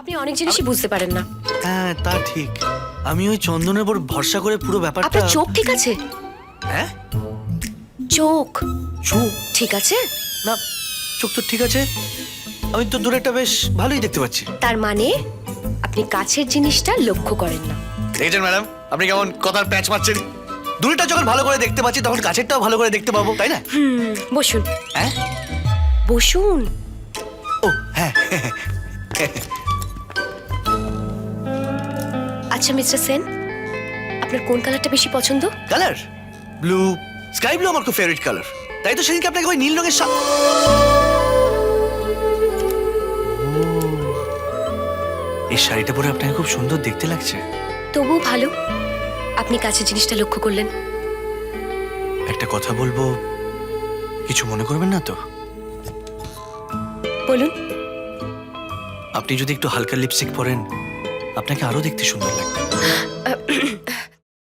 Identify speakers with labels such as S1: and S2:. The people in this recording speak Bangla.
S1: আপনি অনেক জিনিসই বুঝতে পারেন না।
S2: হ্যাঁ তা ঠিক। আমি ওই চন্দনের উপর ভরসা করে পুরো ব্যাপারটা
S1: আপনার চোখ ঠিক আছে?
S2: হ্যাঁ?
S1: চোখ।
S2: চোখ?
S1: ঠিক আছে?
S2: না চোখ তো ঠিক আছে। আমি তো দূরেটা বেশ ভালোই দেখতে পাচ্ছি।
S1: তার মানে আপনি কাছের জিনিসটা লক্ষ্য করেন না।
S2: দেখেছেন ম্যাডাম? আপনি কেমন কথার প্যাচ মারছেন? দূরটা যখন ভালো করে দেখতে পাচ্ছি তখন কাছেরটাও ভালো করে দেখতে পাবো তাই না?
S1: হুম বসুন।
S2: হ্যাঁ?
S1: বসুন।
S2: ও হ্যাঁ।
S1: আচ্ছা মিস্টার সেন আপনার কোন কালারটা বেশি পছন্দ?
S2: কালার ব্লু স্কাই ব্লু আমার খুব ফেভারিট কালার তাই তো সেদিনকে আপনাকে ওই নীল রঙের শা- এই শাড়িটা পরে আপনাকে খুব সুন্দর দেখতে লাগছে।
S1: তবুও ভালো। আপনি কাছে জিনিসটা লক্ষ্য করলেন।
S2: একটা কথা বলব কিছু মনে করবেন না তো?
S1: বলুন।
S2: আপনি যদি একটু হালকা লিপস্টিক পরেন আপনাকে আরও দেখতে সুন্দর লাগবে।